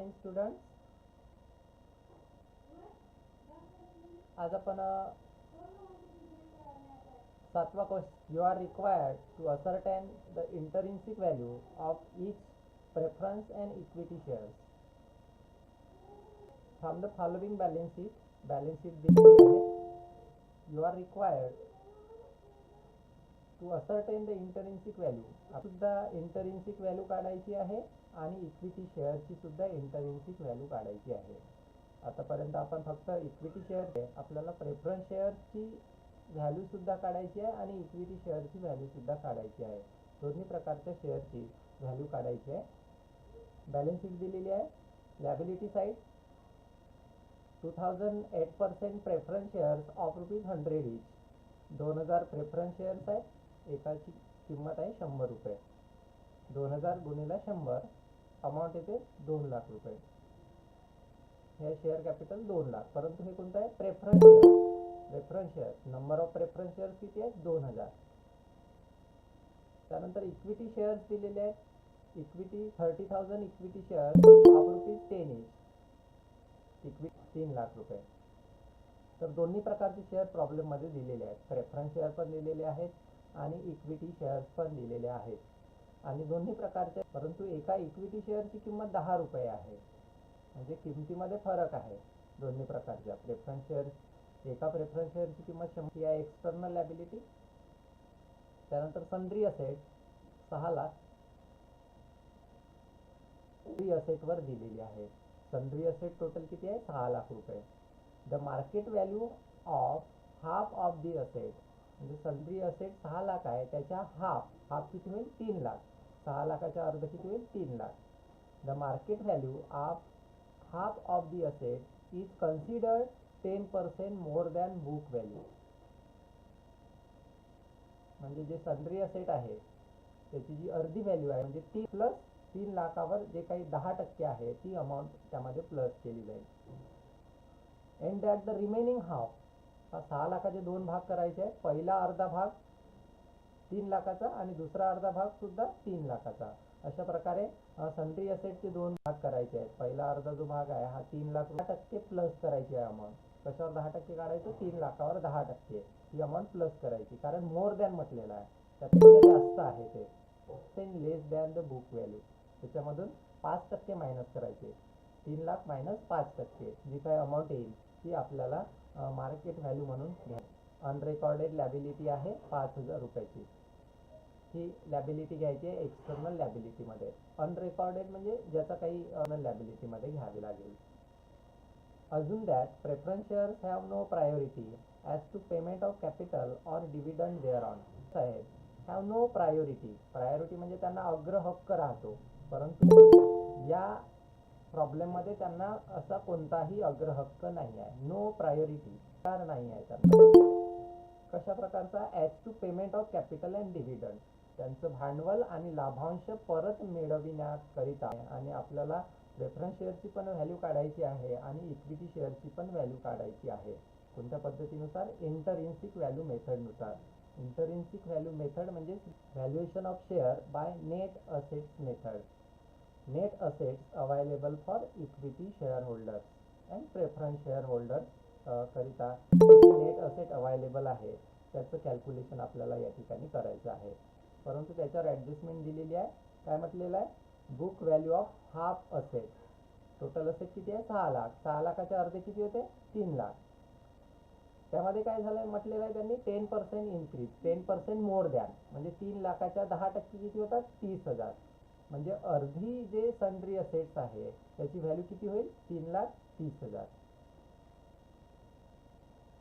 morning students. as upon a satva question. You are required to ascertain the intrinsic value of each preference and equity shares. From the following balance sheet balance sheet you are required to ascertain the intrinsic value सुद्धा intrinsic value काढायची आहे आणि equity शेअरची सुद्धा intrinsic value काढायची आहे. आतापर्यंत आपण फक्त इक्विटी शेअर आपल्याला प्रेफरन्स शेअरची व्हॅल्यू सुद्धा काढायची आहे आणि इक्विटी शेअरची व्हॅल्यू सुद्धा काढायची आहे. दोन्ही प्रकारच्या शेअरची व्हॅल्यू काढायची आहे. बॅलन्स शीट दिलेली आहे. Liability side two thousand eight percent preference shares of rupees hundred each दोन हजार प्रेफरन्स शेअर्स आहेत. एकाची किंमत आहे शंभर रुपये. दोन हजार गुणिला शंभर अमाऊंट येते दोन लाख रुपये. हे शेअर कॅपिटल दोन लाख. परंतु हे कोणतं आहे? Preference share preference share number of preference shares किती आहेत? दोन हजार. त्यानंतर इक्विटी शेअर्स दिलेले आहेत. Equity thirty thousand equity shares of rupees ten each equity तीन लाख रुपये. तर दोन्ही प्रकारचे शेअर प्रॉब्लेममध्ये दिलेले आहेत. प्रेफरन्स शेअर पण दिलेले आहेत. आणि इक्विटी शेअर्स पण दिलेले आहेत. आणि दोन्ही प्रकारचे परंतु एका इक्विटी शेअरची किंमत दहा रुपये आहे. म्हणजे किमतीमध्ये फरक आहे दोन्ही प्रकारच्या. प्रेफरन्स शेअर्स एका प्रेफरन्स शेअरची किंमत शंभर आहे एक्सटर्नल लॅबिलिटी त्यानंतर संद्री असेट सहा लाख. संद्री असेटवर दिलेली आहे. संद्री असेट टोटल किती आहे? सहा लाख रुपये. The market value of half of the asset म्हणजे संद्री असेट सहा लाख आहे. त्याच्या हाफ़ हाफ़ किती होईल? तीन लाख. सहा लाखाच्या अर्ध किती होईल? तीन lakh. The market value of half of the asset is considered 10% more than book value. म्हणजे जे सन्ड्री असेट आहे, त्याची जी अर्धी व्हॅल्यू आहे, म्हणजे ती प्लस तीन लाखावर जे काही दहा टक्के आहे, ती त्यामध्ये प्लस केली जाईल. And that the remaining half हा सहा लाखाचे दोन भाग करायचे आहेत. पहिला अर्धा भाग तीन लाखाचा आणि दुसरा अर्धा भाग सुद्धा तीन लाखाचा. अशा प्रकारे सन्ड्री असेटचे दोन भाग करायचे आहेत. पहिला अर्धा जो भाग आहे हा तीन लाख दहा टक्के प्लस करायची आहे अमाऊंट कशावर दहा टक्के काढायचं? तीन लाखावर दहा टक्के. ही अमाऊंट प्लस करायची. कारण मोर दॅन म्हटलेलं आहे. त्यापेक्षा जास्त आहे ते. Ten less than the book value त्याच्यामधून पाच टक्के मायनस करायचे. तीन लाख मायनस पाच टक्के. जी काय अमाऊंट येईल ती आपल्याला मार्केट व्हॅल्यू म्हणून घ्या. अनरेकॉर्डेड लॅबिलिटी आहे पाच हजार रुपयाची. ही लॅबिलिटी घ्यायची आहे एक्सटर्नल लॅबिलिटीमध्ये अनरेकॉर्डेड म्हणजे ज्याचा काही लॅबिलिटीमध्ये घ्यावी लागेल. अजून that preference shares have no priority as to payment of capital or dividend there on Saheb have no priority priority म्हणजे त्यांना अग्रहक्क राहतो. परंतु या प्रॉब्लेममध्ये त्यांना असा कोणताही अग्रहक्क नाही आहे नो प्रायोरिटी कार नाही आहे त्यांना. कशा प्रकारचा as to payment of capital and dividend त्यांचं भांडवल आणि लाभांश परत मिळविण्याकरिता आणि आपल्याला प्रेफरन्स शेअरची पण व्हॅल्यू काढायची आहे आणि इक्विटी शेअरची पण व्हॅल्यू काढायची आहे. कोणत्या पद्धतीनुसार? इंटरइन्सिक व्हॅल्यू मेथडनुसार इंटरइन्सिक व्हॅल्यू मेथड म्हणजे valuation of share by net assets method net assets available for equity share holders and preference share holder करिता नेट असेट अवेलेबल आहे त्याचं कॅल्क्युलेशन आपल्याला या ठिकाणी करायचं आहे. परंतु त्याच्यावर ॲडजस्टमेंट दिलेली आहे. काय म्हटलेलं आहे? Book value of half asset total asset किती आहे? सहा लाख. सहा लाखाचे अर्धे किती होते? तीन लाख. त्यामध्ये काय झालंय? म्हटलेलं आहे त्यांनी ten percent increase ten percent more द्या म्हणजे तीन लाखाच्या दहा टक्के किती होतात? तीस हजार. म्हणजे अर्धी जे सन्ड्री असेट्स आहे, त्याची व्हॅल्यू किती होईल? तीन लाख तीस हज़ार.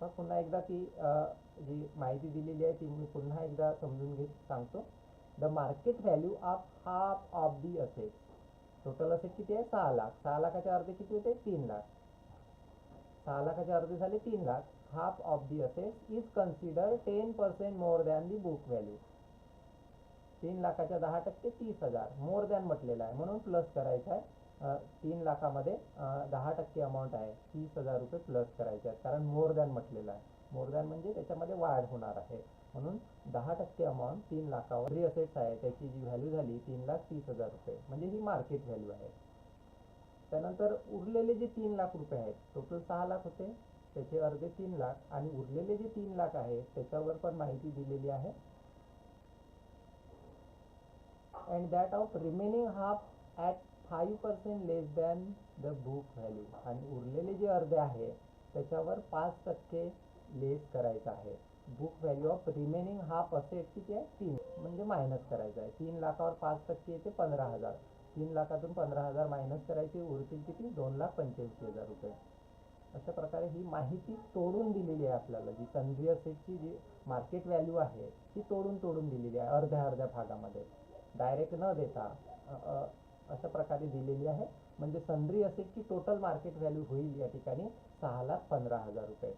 हा पुन्हा एकदा ती जी माहिती दिलेली आहे ती मी पुन्हा एकदा समजून घेत सांगतो. The market value of half of the assets total asset किती आहे? सहा लाख. सहा लाखाच्या अर्धे किती होते? तीन लाख. सहा लाखाचे अर्धे झाले तीन lakh. Half of the assets is consider ten percent more than the book value तीन लाखाच्या दहा टक्के तीस हजार. मोर दॅन म्हटलेलं आहे. म्हणून प्लस करायचा आहे. तीन लाखामध्ये दहा टक्के अमाऊंट आहे. तीस हजार रुपये प्लस करायचे आहेत. कारण मोर दॅन म्हटलेलं आहे. मोर दॅन म्हणजे त्याच्यामध्ये वाढ होणार आहे. म्हणून दहा टक्के अमाऊंट तीन लाखावर जी असेट्स आहे. त्याची जी व्हॅल्यू झाली तीन लाख तीस हजार रुपये. म्हणजे ही मार्केट व्हॅल्यू आहे. त्यानंतर उरलेले जे तीन लाख रुपये आहेत टोटल सहा लाख होते. त्याचे अर्धे तीन लाख. आणि उरलेले जे तीन लाख आहे त्याच्यावर पण माहिती दिलेली आहे. And that of remaining half at five percent less than the book value आणि उरलेले जे अर्धे आहे त्याच्यावर पाच टक्के लेस करायचं आहे. Book value of remaining half asset किती आहे तीन. म्हणजे मायनस करायचं आहे. तीन लाखावर पाच टक्के येते पंधरा हजार. तीन लाखातून पंधरा हजार मायनस करायचे उरतील किती? दोन लाख पंच्याऐंशी हजार रुपये. अशा प्रकारे ही माहिती तोडून दिलेली आहे आपल्याला. जी संधी असेटची जी मार्केट व्हॅल्यू आहे ती तोडून तोडून दिलेली आहे अर्ध्या अर्ध्या भागामध्ये. डायरेक्ट न देता अशा प्रकारे दिलेली आहे. म्हणजे संध्री असेल की टोटल मार्केट व्हॅल्यू होईल या ठिकाणी सहा लाख पंधरा हजार रुपये.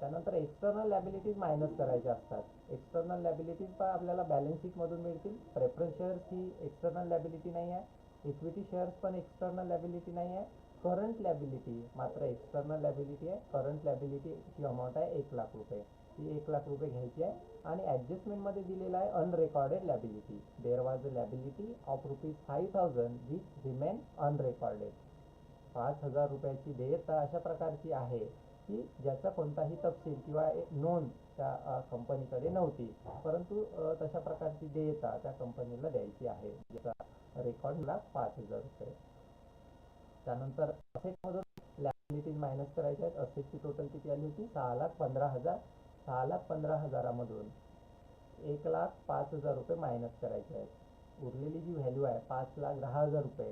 त्यानंतर एक्सटर्नल लॅबिलिटीज मायनस करायच्या असतात. एक्सटर्नल लॅबिलिटीज पण आपल्याला बॅलन्स शीटमधून मिळतील. प्रेफरन्स शेअर्स ही एक्सटर्नल लॅबिलिटी नाही आहे. इक्विटी शेअर्स पण एक्सटर्नल लॅबिलिटी नाही आहे. करंट लॅबिलिटी मात्र एक्सटर्नल लॅबिलिटी आहे. करंट लॅबिलिटीची अमाऊंट आहे एक लाख रुपये. ती एक लाख रुपये घ्यायची आहे. आणि ॲडजस्टमेंटमध्ये दिलेलं आहे unrecorded liability there was a liability of rupees five thousand which remain unrecorded पाच हजार रुपयाची देयता अशा प्रकारची आहे की ज्याचा कोणताही तपशील किंवा एक नोंद त्या कंपनीकडे नव्हती. परंतु तशा प्रकारची देयता त्या कंपनीला द्यायची आहे. ज्याचा रेकॉर्डला पाच हजार रुपये. त्यानंतर असेटमधून लॅबिलिटीज मायनस करायच्या आहेत. असेटची टोटल किती आली होती? सहा लाख पंधरा हजार. सहा लाख पंधरा हजारामधून एक लाख पाच हजार रुपये मायनस करायचे आहेत. उरलेली जी व्हॅल्यू आहे पाच लाख दहा हजार रुपये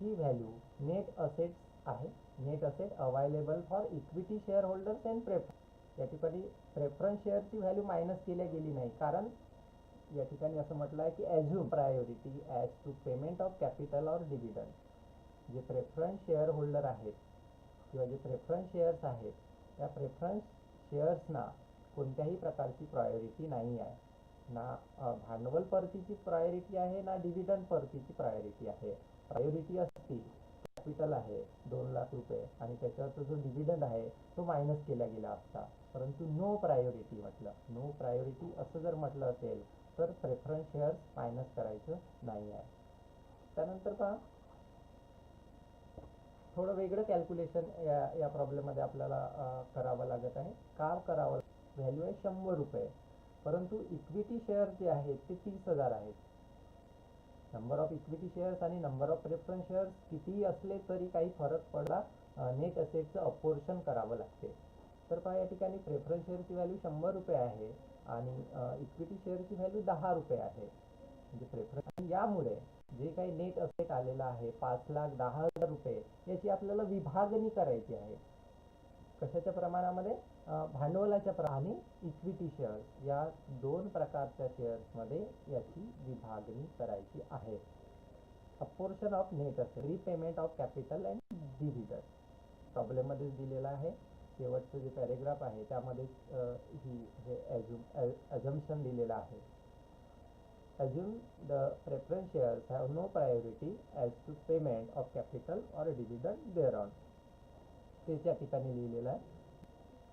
ही व्हॅल्यू नेट असेट्स आहे. Net asset available for equity share holders and prefer या ठिकाणी प्रेफरन्स शेअरची व्हॅल्यू मायनस केल्या गेली नाही. कारण या ठिकाणी असं म्हटलं आहे की assume priority as to payment of capital or dividend जे प्रेफरन्स शेअर होल्डर आहेत किंवा जे प्रेफरन्स शेअर्स आहेत त्या प्रेफरन्स शेअर्सना कोणत्याही प्रकारची प्रायोरिटी नाही आहे. ना भांडवल परतीची प्रायोरिटी आहे ना डिव्हिडंड परतीची प्रायोरिटी आहे. प्रायोरिटी असती कॅपिटल आहे दोन लाख रुपये. आणि त्याच्यावरचा जो डिव्हिडंड आहे तो मायनस केला गेला असता. परंतु नो प्रायोरिटी म्हटलं. नो प्रायोरिटी असं जर म्हटलं असेल तर प्रेफरन्स शेअर्स मायनस करायचं नाही आहे. त्यानंतर पहा थोडं वेगळं कॅल्क्युलेशन या या प्रॉब्लेममध्ये आपल्याला करावं लागत आहे. का करावं व्हॅल्यू आहे शंभर रुपये. परंतु इक्विटी शेअर जे आहेत ते तीस हजार आहेत. नंबर ऑफ इक्विटी शेअर्स आणि नंबर ऑफ प्रेफरन्स शेअर्स कितीही असले तरी काही फरक पडला. नेट असेटचं अपोर्शन करावं लागते. तर पहा या ठिकाणी प्रेफरन्स शेअरची व्हॅल्यू शंभर रुपये आहे आणि इक्विटी शेअरची व्हॅल्यू दहा रुपये आहे. म्हणजे प्रेफरन्स यामुळे जे काही नेट असेट आलेलं आहे पाच लाख दहा हजार रुपये याची आपल्याला विभागणी करायची आहे. कशाच्या प्रमाणामध्ये? भांडवलाच्या प्र आणि इक्विटी शेअर्स या दोन प्रकारच्या शेअर्समध्ये याची विभागणी करायची आहे. Apportion of net asset repayment of capital and dividend प्रॉब्लेममध्येच दिलेला आहे. शेवटचं जे पॅरेग्राफ आहे त्यामध्ये ही हे ॲझ्युम ॲझम्पशन दिलेलं आहे. Assume the preference shares have no priority as to payment of capital or dividend there on या ठिकाणी लिहिलेलं आहे.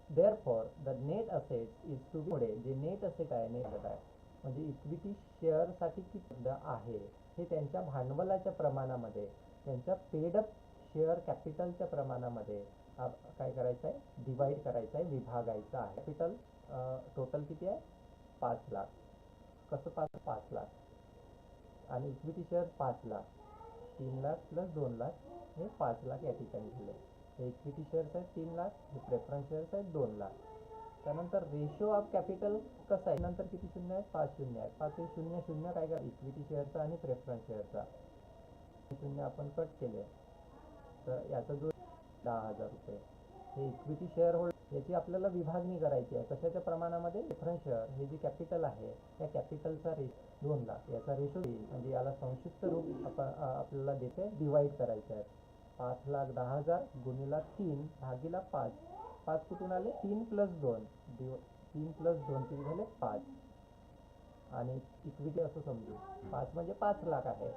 Therefore the net assets is to be पुढे जे नेट असेट आहे नेट आहे. म्हणजे इक्विटी शेअरसाठी किती आहे हे त्यांच्या भांडवलाच्या प्रमाणामध्ये त्यांच्या पेडअप शेअर कॅपिटलच्या प्रमाणामध्ये काय करायचं आहे? डिवाईड करायचं आहे विभागायचं आहे. कॅपिटल टोटल किती आहे? पाच लाख. कसं पाच? पाच लाख. आणि इक्विटी शेअर पाच लाख. तीन लाख प्लस दोन लाख हे पाच लाख या ठिकाणी दिले इक्विटी शेअर्स आहेत तीन लाख हे प्रेफरन्स शेअर्स आहेत दोन लाख. त्यानंतर रेशो ऑफ कॅपिटल कसं आहे? नंतर किती शून्य आहेत पाच शून्य आहेत पाच शून्य शून्य काय करा? इक्विटी शेअरचा आणि प्रेफरन्स शेअरचा शून्य आपण कट केले. तर याचा जो दहा हजार रुपये. हे इक्विटी शेअर होल्ड याची आपल्याला विभागणी करायची आहे. कशाच्या प्रमाणामध्ये? प्रेफरन्स शेअर हे जे कॅपिटल आहे त्या कॅपिटलचा रेश दोन लाख. याचा रेशो येईल म्हणजे याला संक्षिप्त रूप आपण आपल्याला देते डिवाइड करायचे आहे पाच लाख दहा हजार गुणिला तीन भागीला पाच. पाच कुठून आले? तीन प्लस दोन. दिव तीन प्लस दोन किती झाले? पाच. आणि इक्विटी असं समजू. पाच म्हणजे पाच लाख आहे.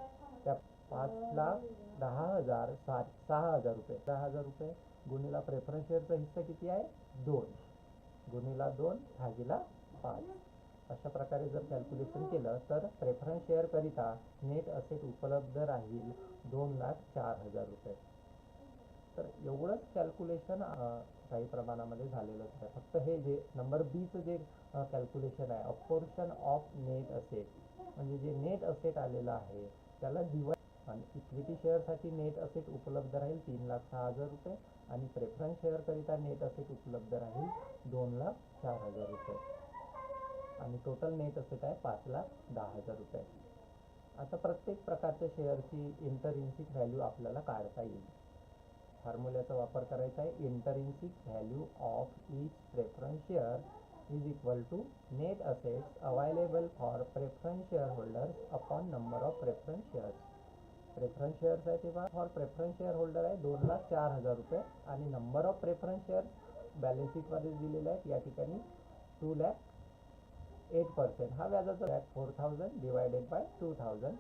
त्या पाच लाख दहा हजार सात सहा हजार रुपये. दहा हजार रुपये गुणिला प्रेफरन्स शेअरचा हिस्सा किती आहे? दोन. गुणिला दोन भागीला पाच. अशा प्रकारे जर कॅल्क्युलेशन केलं तर प्रेफरन्स शेअरकरिता नेट असेट उपलब्ध राहील दोन लाख चार हजार रुपये. तर एवढंच कॅल्क्युलेशन काही प्रमाणामध्ये झालेलंच आहे. फक्त हे जे नंबर बीचं जे कॅल्क्युलेशन आहे अपोर्शन ऑफ नेट असेट म्हणजे जे नेट असेट आलेलं आहे त्याला दिवा आणि इक्विटी शेअरसाठी नेट असेट उपलब्ध राहील तीन लाख सहा हजार रुपये आणि प्रेफरन्स शेअरकरिता नेट असेट उपलब्ध राहील दोन लाख चार हजार रुपये. आणि टोटल नेट असेट आहे पाच लाख दहा हजार रुपये. आता प्रत्येक प्रकारच्या शेअरची इंटरिन्सिक व्हॅल्यू आपल्याला काढता येईल. फॉर्म्युल्याचा वापर करायचा आहे. Intrinsic value of each preference share is equal to net assets available for preference share holders upon number of preference shares preference shares आहे तेव्हा फॉर प्रेफरन्स शेअर होल्डर आहे दोन लाख चार हजार रुपये आणि number of preference shares balance शीटमध्येच दिलेले आहेत. या ठिकाणी टू लॅक एट पर्सेंट हा व्याजाचा four thousand divided by two thousand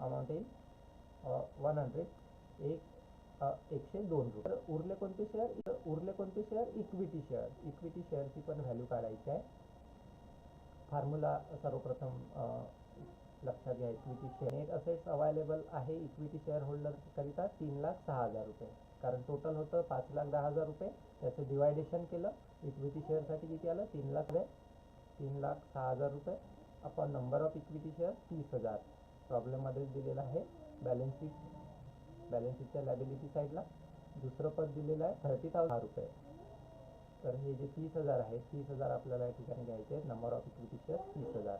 amount येईल वन हंड्रेड एक uh, एकशे दोन रुपये. तर उरले कोणते शेअर उरले कोणते शेअर इक्विटी शेअर इक्विटी शेअरची पण व्हॅल्यू काढायची आहे. फॉर्म्युला सर्वप्रथम uh, लक्षात घ्या equity share net assets available आहे इक्विटी शेअर होल्डरकरिता तीन लाख सहा हजार रुपये. कारण टोटल होतं पाच लाख दहा हजार रुपये. त्याचं डिवायडेशन केलं. इक्विटी शेअरसाठी किती आलं? तीन लाख रुपये. तीन लाख सहा हजार रुपये. आपण नंबर ऑफ इक्विटी शेअर तीस हजार. प्रॉब्लेममध्येच दिलेलं आहे बॅलन्स शीट बॅलन्स शीटच्या लॅबिलिटी साईडला दुसरं पद दिलेलं आहे थर्टी थाउजंड रुपये. तर हे जे तीस हजार आहे तीस हजार आपल्याला या ठिकाणी घ्यायचे आहेत. नंबर ऑफ इक्विटी शेअर तीस हजार.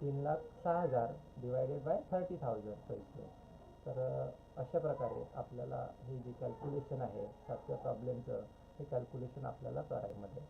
तीन लाख सहा हजार डिवायडेड बाय थर्टी थाउजंड पैसे. तर अशा प्रकारे आपल्याला हे जे कॅल्क्युलेशन आहे सातव्या प्रॉब्लेमचं हे कॅल्क्युलेशन आपल्याला करायमध्ये